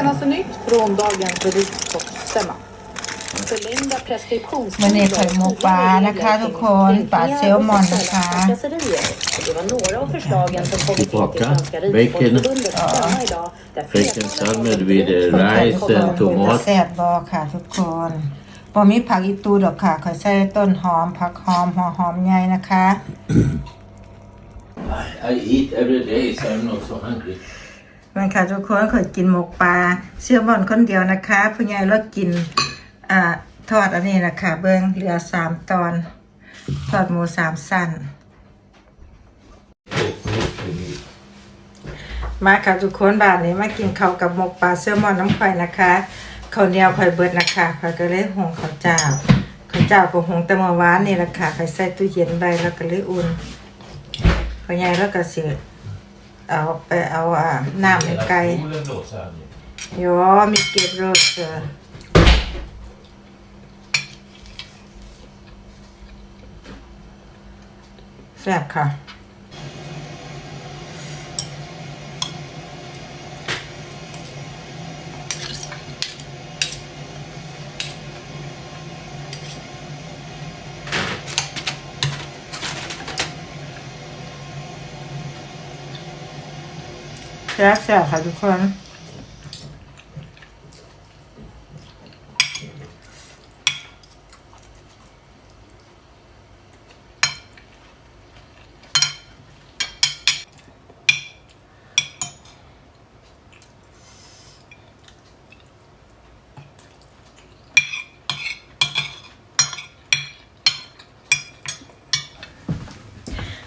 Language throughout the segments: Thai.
senaste nytt från dagens utskottsstämma. Förlängda วันนี้ไข่หมกปลานะคะทุกคนปลาแซลมอนนะคะ Det var några av förslagen som kommit in till Tillbaka. Svenska Bacon. Ridsportförbundets stämma idag. där Bacon flertalet sandwich with uh, rice and จะ tomat. แซ่บบอค่ะทุกคนบอมีผักอีตูดอกค่ะข่อยใส่ต้นหอมผักหอมหัวหอมใหญ่นะคะ I eat every day, so I'm not so hungry. มันค่ะทุกคนข่อยกินหมกปลาเชื่อบอนคนเดียวนะคะผู้ใหญ่เรากินอ่าทอดอันนี้นะคะเบิ้งเหลือสามตอน ทอดหมูสามสั้นมาค่ะทุกคนบาทนี้มากินข้าวกับหมกปลาเสื้อมอนน้ำข่อยนะคะข้าวเหนียวข่อยเบิดนะคะข่อยก็เลยหุงข้าวเจ้าข้าวเจ้าก็หุงแต่เมื่อวานนี่แหละค่ะข่อยใส่ตู้เย็นไว้แล้วก็เลยอุ่นพ่อใหญ่แล้วก็สิ เอาไปเอาอ่าน้ำให้ไก่โยมีเก็บรสเออแซ่บค่ แซ่บแซ่บค่ะทุกคน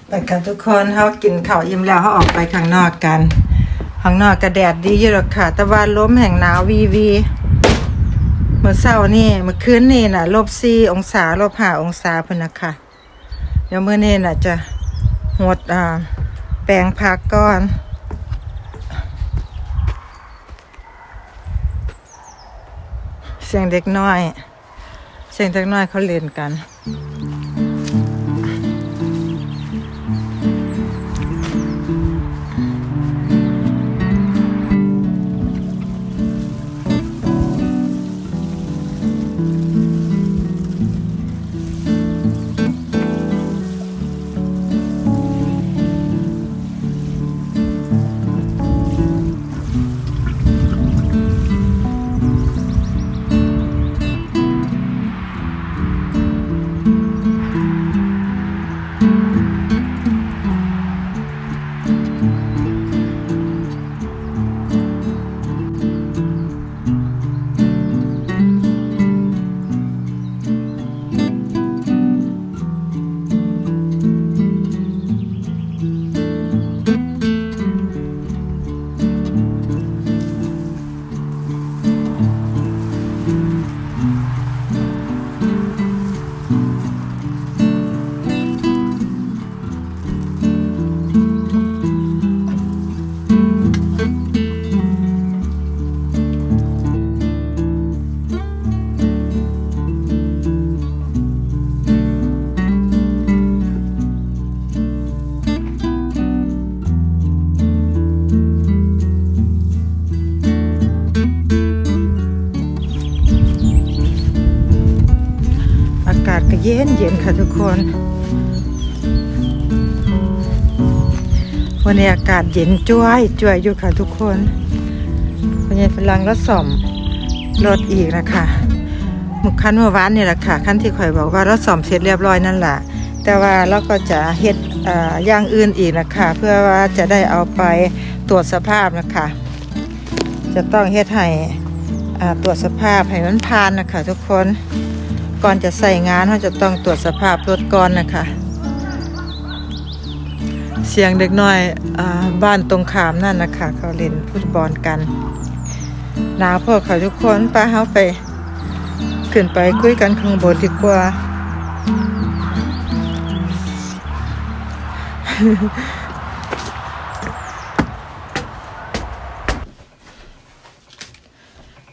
ไปกันทุกคนเขากินข้าวอิ่มแล้วเขาออกไปข้างนอกกัน ข้างนอกกระแดดดีอยู่หรอกค่ะ แต่ว่าลมแห่งหนาววีวีเมื่อเช้านี่เมื่อคืนนี่น่ะลบสี่องศาลบห้าองศาพุ่นนะค่ะ เดี๋ยวเมื่อนี้น่ะจะหดอ่าแปลงพักก่อนเสียงเด็กน้อย เสียงเด็กน้อยเขาเล่นกัน วันนี้อากาศเย็นจ้วยจ้วยอยู่ค่ะทุกคนวันนี้ฝรั่งรถสอมรถอีกนะคะมุกคันเมื่อวานนี่แหละค่ะขั้นที่ข่อยบอกว่ารถส่อมเสร็จเรียบร้อยนั่นแหละแต่ว่าเราก็จะเฮ็ดอย่างอื่นอีกนะคะเพื่อว่าจะได้เอาไปตรวจสภาพนะคะ จะต้องเฮ็ดให้ตรวจสภาพให้มันผ่านนะคะ ทุกคนก่อนจะใส่งานเขาจะต้องตรวจสภาพรถก่อนนะคะ เสียงเด็กน้อยอบ้านตรงขามนั่นนะคะเขาเล่นฟุตบอลกันหนาวพวกเขาทุกคนป้าเขาไป ขึ้นไปคุยกันข้างบนดีกว่า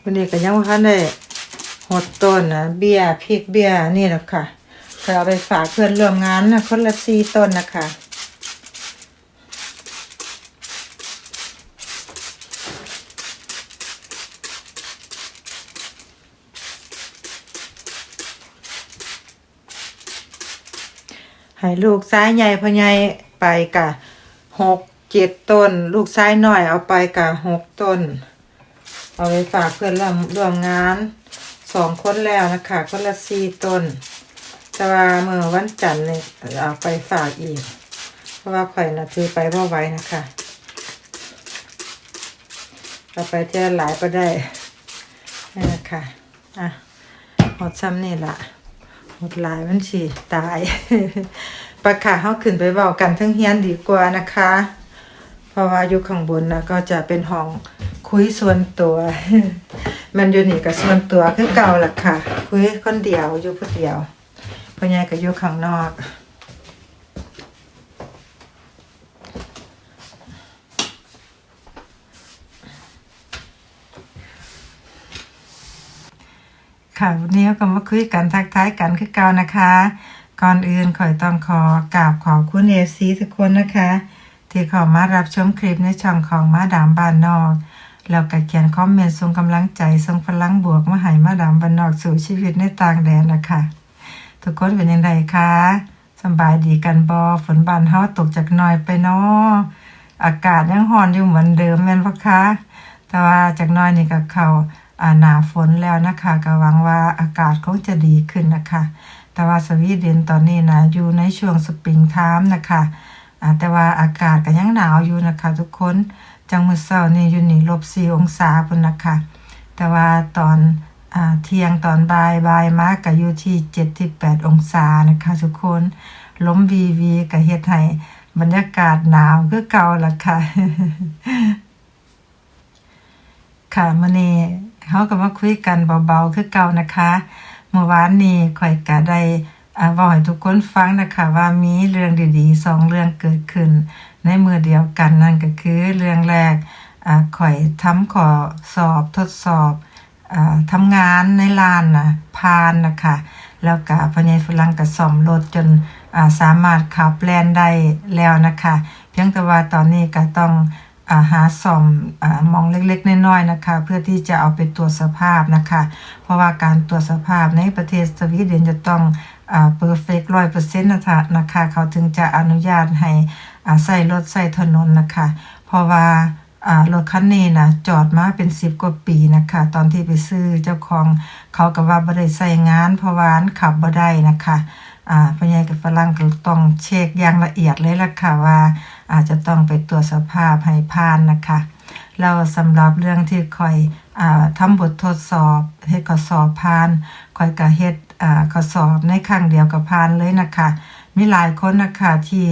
วันนี้ก็ยังว่าได้หดต้นนะเบี้ยพริกเบี้ยนี่แหละค่ะเคยเอาไปฝากเพื่อนร่วมงานนะคนละสี่ต้นนะคะ ให้ลูกซ้ายใหญ่พ่อใหญ่ไปกะหกเจ็ดต้น ลูกซ้ายหน่อยเอาไปกะหกต้น เอาไปฝากเพื่อนร่วมร่วมงานสองคนแล้วนะคะคนละสี่ต้น แต่ว่าเมื่อวันจันทร์เนี่ยเอาไปฝากอีก เพราะว่าข่อยนะถือไปพ่อไว้นะคะเอาไปเท่าหลายก็ได้นี่นะคะอะหมดซ้ำนี่ละ หดลายมันฉีตายปะกาเขาขึ้นไปเบากันทั้งเฮียนดีกว่านะคะ เพราะว่าอยู่ข้างบนนะก็จะเป็นห้องคุยส่วนตัว มันอยู่นี่กับส่วนตัวคือเก่าล่ะค่ะ คุยคนเดียวอยู่ผู้เดียวพ่อใหญ่ก็อยู่ข้างนอก ค่ะวันนี้ก็มาคุยกันทักทายกันคือเก่านะคะ ก่อนอื่นขอยต้องขอกราบขอบคุณเอฟซีทุกคนนะคะ ที่เข้ามารับชมคลิปในช่องของมาดามบ้านนอกแล้วก็เขียนคอมเมนต์ส่งกำลังใจส่งพลังบวกมาให้มาดามบ้านนอกสู่ชีวิตในต่างแดนนะคะทุกคนเป็นยังไงคะสบายดีกันบอฝนบานเฮาตกจากน่อยไปเนาะอากาศยังร้อนอยู่เหมือนเดิมแม่นปะคะแต่ว่าจากน้อยนี่ก็เขา หนาฝนแล้วนะคะก็หวังว่าอากาศคงจะดีขึ้นนะคะ แต่ว่าสวีเดนตอนนี้นะอยู่ในช่วงสปริงไทม์นะคะแต่ว่าอากาศก็ยังหนาวอยู่นะคะ ทุกคนจังมือเช้านี่อยู่นี่ลบสี่องศาพุ่นนะคะ แต่ว่าตอนอเที่ยงตอนบ่ายบ่ายมากก็อยู่ที่เจ็ดที่แปดองศานะคะ ทุกคนล้มวีวีก็เฮ็ดให้บรรยากาศหนาวคือเก่าละค่ะ ค่ะมื้อนี้ เขาก็มาคุยกันเบาๆคือเก่านะคะเมื่อวานนี้ข่อยก็ได้อ่าเว้าให้ทุกคนฟังนะคะว่ามีเรื่องดีๆสองเรื่องเกิดขึ้น ในมือเดียวกันนั่นก็คือเรื่องแรกอ่าข่อยทำขอสอบทดสอบอ่าทำงานในร้านนะผ่านนะคะแล้วก็พอใหญฝรั่งก็ซ่อมรถจนอ่าสามารถขับแลนได้แล้วนะคะ เพียงแต่ว่าตอนนี้ก็ต้อง หาซ่อมอมองเล็กๆน้อยๆนะคะ เพื่อที่จะเอาไปตรวจสภาพนะคะ เพราะว่าการตรวจสภาพในประเทศสวีเดนจะต้องเปอร์เฟกร้อยเปอร์เซ็นต์นะคะนะคะ เขาถึงจะอนุญาตให้ใส่รถใส่ถนนนะคะ เพราะว่ารถคันนี้นะจอดมาเป็นสิบกว่าปีนะคะ ตอนที่ไปซื้อเจ้าของเขาก็ว่าบ่ได้ใส่งานเพราะว่านขับบ่ได้นะคะอ่าพ่อใหญ่กับฝรั่งก็ต้องเช็คอย่างละเอียดเลยล่ะค่ะว่า อาจจะต้องไปตรวจสภาพให้ผ่านนะคะแล้วสำหรับเรื่องที่คอยอทำบททดสอบเฮ็ดข้อสอบผ่านคอยก็เฮ็ดข้อสอบในครั้งเดียวกับผ่านเลยนะคะ มีหลายคนนะคะที่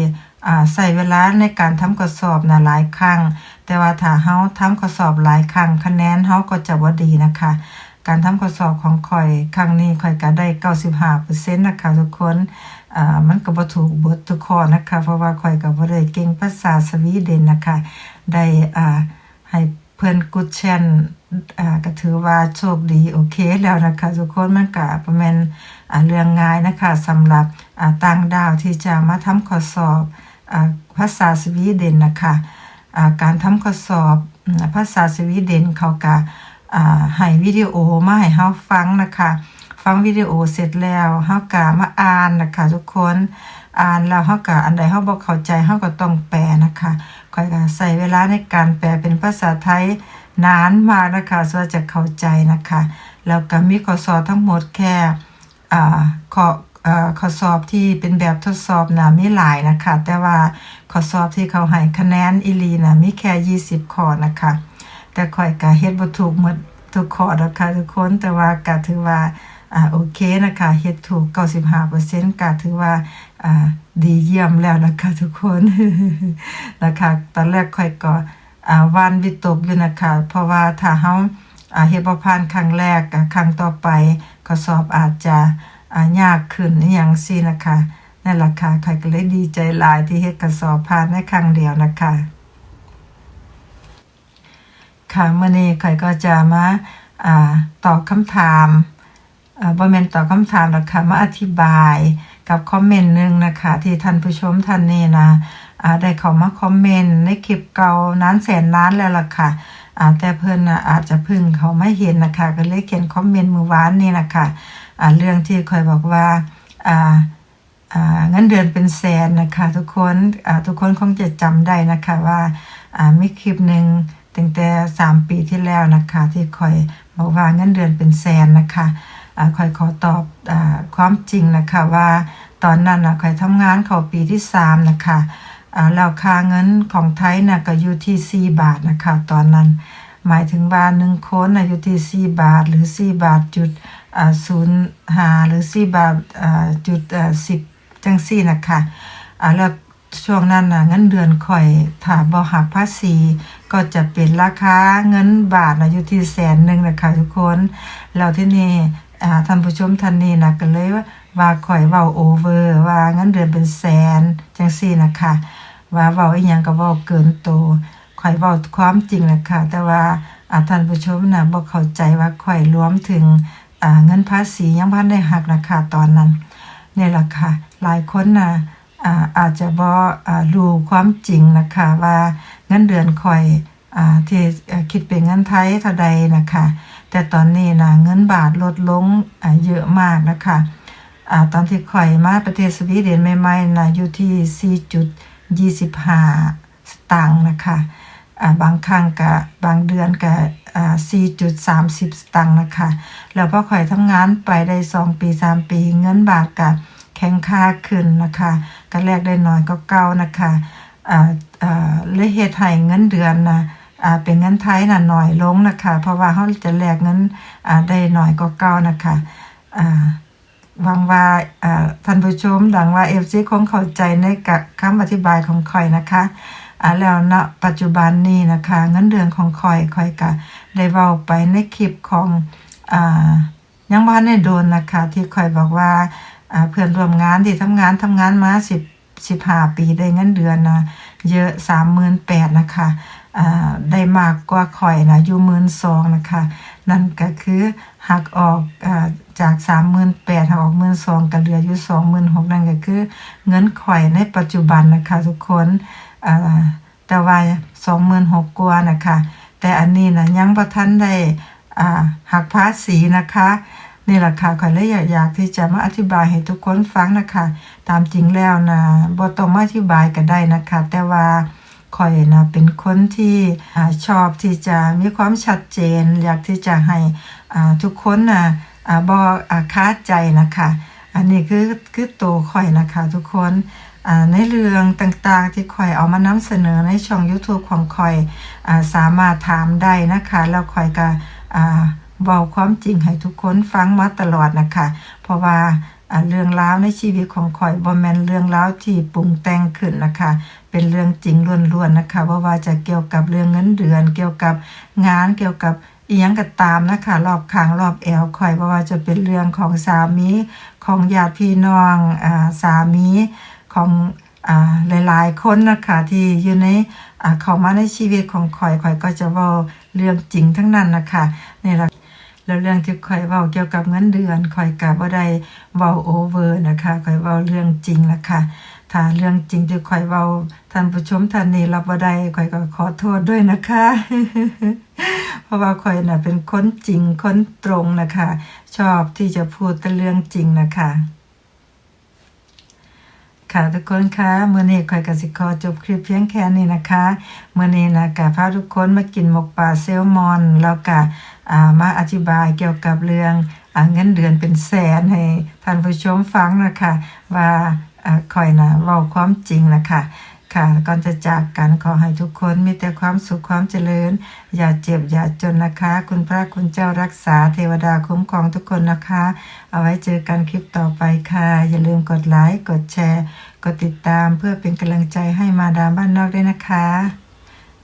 ใส่เวลาในการทำข้อสอบนะหลายครั้ง แต่ว่าถ้าเฮาทำข้อสอบหลายครั้งคะแนนเฮาก็จะบ่าดีนะคะ การทำข้อสอบของข่อยครั้งนี้ข่อยก็ได้ 95%นะคะทุกคนอ่ามันก็บ่ถูกเบิดทุกข้อนะคะ เพราะว่าข่อยก็บ่ได้เก่งภาษาสวีเดนนะคะ ได้อ่าให้เพิ่อนกุดแชนอ่าก็ถือว่าโชคดีโอเคแล้วนะคะทุกคนมันก็บ่แม่นอ่าเรื่องง่ายนะคะสำหรับอ่าต่างดาวที่จะมาทำข้อสอบอ่าภาษาสวีเดนนะคะอ่าการทำข้อสอบภาษาสวีเดนเขาก็ ให้วิดีโอมาให้เฮาฟังนะคะ ฟังวิดีโอเสร็จแล้วเฮาก็มาอ่านนะคะ ทุกคนอ่านแล้วเฮาก็อันใดเฮาบ่เข้าใจเฮาก็ต้องแปลนะคะค่อยก็ใส่เวลาในการแปลเป็นภาษาไทยนานมากนะคะส่วนจะเข้าใจนะคะ แล้วก็มีข้อสอบทั้งหมดแค่อ่าข้อข้อสอบที่เป็นแบบทดสอบนะมีหลายนะคะ แต่ว่าข้อสอบที่เขาให้คะแนนอีลีนะมีแค่ 20ข้อนะคะ แต่ข่อยก็เฮ็ดบ่ถูกหมดทุกข้อนะคะทุกคนแต่ว่าก็ถือว่าอ่าโอเคนะคะเฮ็ดถูก 95%ก็ถือว่าอ่าดีเยี่ยมแล้วนะคะทุกคนนะคะตอนแรกข่อยก็อ่าวานวิตกอยู่นะคะเพราะว่าถ้าเฮาอ่าเฮ็ดบ่ผ่านครั้งแรกอะครั้งต่อไปข้อสอบอาจจะอ่ายากขึ้นอหยังซี่นะคะนั่นล่ะค่ะข่อยก็เลยดีใจหลายที่เฮ็ดข้อสอบผ่านในครั้งเดียวนะคะ ค่ะเมื่อนี้ข่อยก็จะมาอตอบคำถามอ่าบ่แม่นตอบคำถามหรอกค่ะมาอธิบายกับคอมเมนต์หนึ่งนะคะ ที่ท่านผู้ชมท่านนี้นะได้เข้ามาคอมเมนต์ในคลิปเก่านานแสนนานแล้วล่ะค่ะอ่าแต่เพิ่นนะอาจจะพิ่งเขาไม่เห็นนะคะ ก็เลยเขียนคอมเมนต์เมื่อวานนี้นะคะเรื่องที่ข่อยบอกว่าเงินเดือนเป็นแสนนะคะ ทุกคนทุกคนคงจะจำได้นะคะว่ามีคลิปหนึ่ง ตั้งแต่3ปีที่แล้วนะคะ ที่คอยบอกว่าเงินเดือนเป็นแสนนะคะคอยขอตอบอความจริงนะคะว่าตอนนั้นนะคอยทำงานเขาปีที่3นะคะอ่าแล้วค่าเงินของไทยนะก็อยู่ที่ 4 บาทนะคะตอนนั้น หมายถึงว่าหนึ่งคนนะอยู่ที่ 4 บาทหรือ 4 บาทจุดศูนย์หาหรือ 4 บาทจุดสิบจังสี่นะคะแล้วช่วงนั้นนะเงินเดือนข่อยถ้าบ่หักภาษี ก็จะเป็นราคาเงินบาทนะอยู่ที่แสนหนึ่งนะคะทุกคนแล้วที่นี่ท่านผู้ชมท่านนี้นะก็เลยว่าว่าข่อยเว้าโอเวอร์ว่าเงินเดือนเป็นแสนจังสี่นะคะว่าเว้าอีหยังก็เว้าเกินโตข่อยเว้าความจริงแหละคะแต่ว่าท่านผู้ชมนะบ่เข้าใจว่าข่อยรวมถึงเงินภาษียังบ่ทันได้หักนะคะตอนนั้นนี่แหละค่ะหลายคนนะอาอาจจะบ่อ่ารู้ความจริงนะคะว่า เงินเดือนข่อยอที่คิดเป็นเงินไทยเท่าใดนะคะ แต่ตอนนี้นะเงินบาทลดลงเยอะมากนะคะอ่าตอนที่ข่อยมาประเทศสวีเดนใหม่ๆนะอยู่ที่ 4.25 สตางค์นะคะบางครั้งกับบางเดือนกับ4.30 สตางค์นะคะ แล้วพอข่อยทำงานไปได้ 2 ปี 3 ปี เงินบาทกับแข็งค่าขึ้นนะคะก็แลกได้น้อยก็เก่านะคะ อ่าอ่าเลยเฮ็ดให้เงินเดือนนะอ่าเป็นเงินไทยน่ะหน้อยลงนะคะ เพราะว่าเฮาจะแลกเงินอ่าได้หน้อยก็เก่านะคะอ่าหวังว่าอ่าท่านผู้ชมดังว่าเอฟซีคงเข้าใจในกับคำอธิบายของคอยนะคะอ่าแล้วณปัจจุบันนี้นะคะ เงินเดือนของคอยคอยกะได้เว้าไปในคลิปของอ่ายังบ้านในโดนนะคะ ที่คอยบอกว่าอ่าเพื่อนร่วมงานที่ทำงานทำงานมา10 15ปีได้เงินเดือนนะ เยอะ38,000นะคะได้มากกว่าคอยนะอยู่12,000นะคะ นั่นก็คือหักออกอาจาก38,000หักออก12,000ก็เหลืออยู่26,000นั่นก็คือ เงินข่อยในปัจจุบันนะคะทุกคนอ่าแต่ว่า26,000กว่านะคะ แต่อันนี้นะยังบ่ทันได้หักภาษีนะคะ นี่แหละค่ะขอยเลยอยากที่จะมาอธิบายให้ทุกคนฟังนะคะ ตามจริงแล้วนะบ่ต้องมาอธิบายก็ได้นะคะ แต่ว่าขอยนะเป็นคนที่อชอบที่จะมีความชัดเจน อยากที่จะให้ทุกคนนะบออาคาดใจนะคะ อันนี้คือคือตัวขอยนะคะทุกคนในเรื่องต่างๆที่ขอยเอามานำเสนอในช่อง YouTube ของขอยอสามารถถามได้นะคะ แล้วขอยก็ เว้าความจริงให้ทุกคนฟังมาตลอดนะคะ เพราะว่าเรื่องราวในชีวิตของข่อยบ่แมนเรื่องราวที่ปรุงแต่งขึ้นนะคะ เป็นเรื่องจริงล้วนๆนะคะว่าว่าจะเกี่ยวกับเรื่องเงินเดือน เกี่ยวกับงานเกี่ยวกับอีหยังก็ตามนะคะ รอบข้างรอบแอวข่อยว่าว่าจะเป็นเรื่องของสามีของญาติพี่น้องอ่าสามีของอ่าหลายๆคนนะคะที่อยู่ในอ่าเข้ามาในชีวิตของข่อยข่อยก็จะเว้าเรื่องจริงทั้งนั้นนะคะนี่ล่ะ แล้วเรื่องที่ข่อยเว้าเกี่ยวกับเงินเดือนข่อยก็บ่ได้เว้าโอเวอร์นะคะข่อยเว้าเรื่องจริงละค่ะถ้าเรื่องจริงที่ข่อยเว้าท่านผู้ชมท่านนี้รับบ่ได้ข่อยก็ขอโทษด้วยนะคะ เพราะว่าข่อยน่ะเป็นคนจริงคนตรงนะคะ ชอบที่จะพูดแต่เรื่องจริงนะคะค่ะทุกคนคะเมื้อนี้ข่อยกสิขอจบคลิปเพียงแค่นี้นะคะเมื้อนี้นะก็พาทุกคนมากินหมกปลาแซลมอน แล้วก็ มาอธิบายเกี่ยวกับเรื่องอเงินเดือนเป็นแสนให้ท่านผู้ชมฟังนะคะว่าอ่าข่อยนะเว้าความจริงนะคะค่ะก่อนจะจากกันขอให้ทุกคนมีแต่ความสุขความเจริญ อย่าเจ็บอย่าจนนะคะ คุณพระคุณเจ้ารักษาเทวดาคุ้มครองทุกคนนะคะ เอาไว้เจอกันคลิปต่อไปค่ะ อย่าลืมกดไลค์กดแชร์ กดติดตามเพื่อเป็นกำลังใจให้มาดามบ้านนอกด้วยนะคะ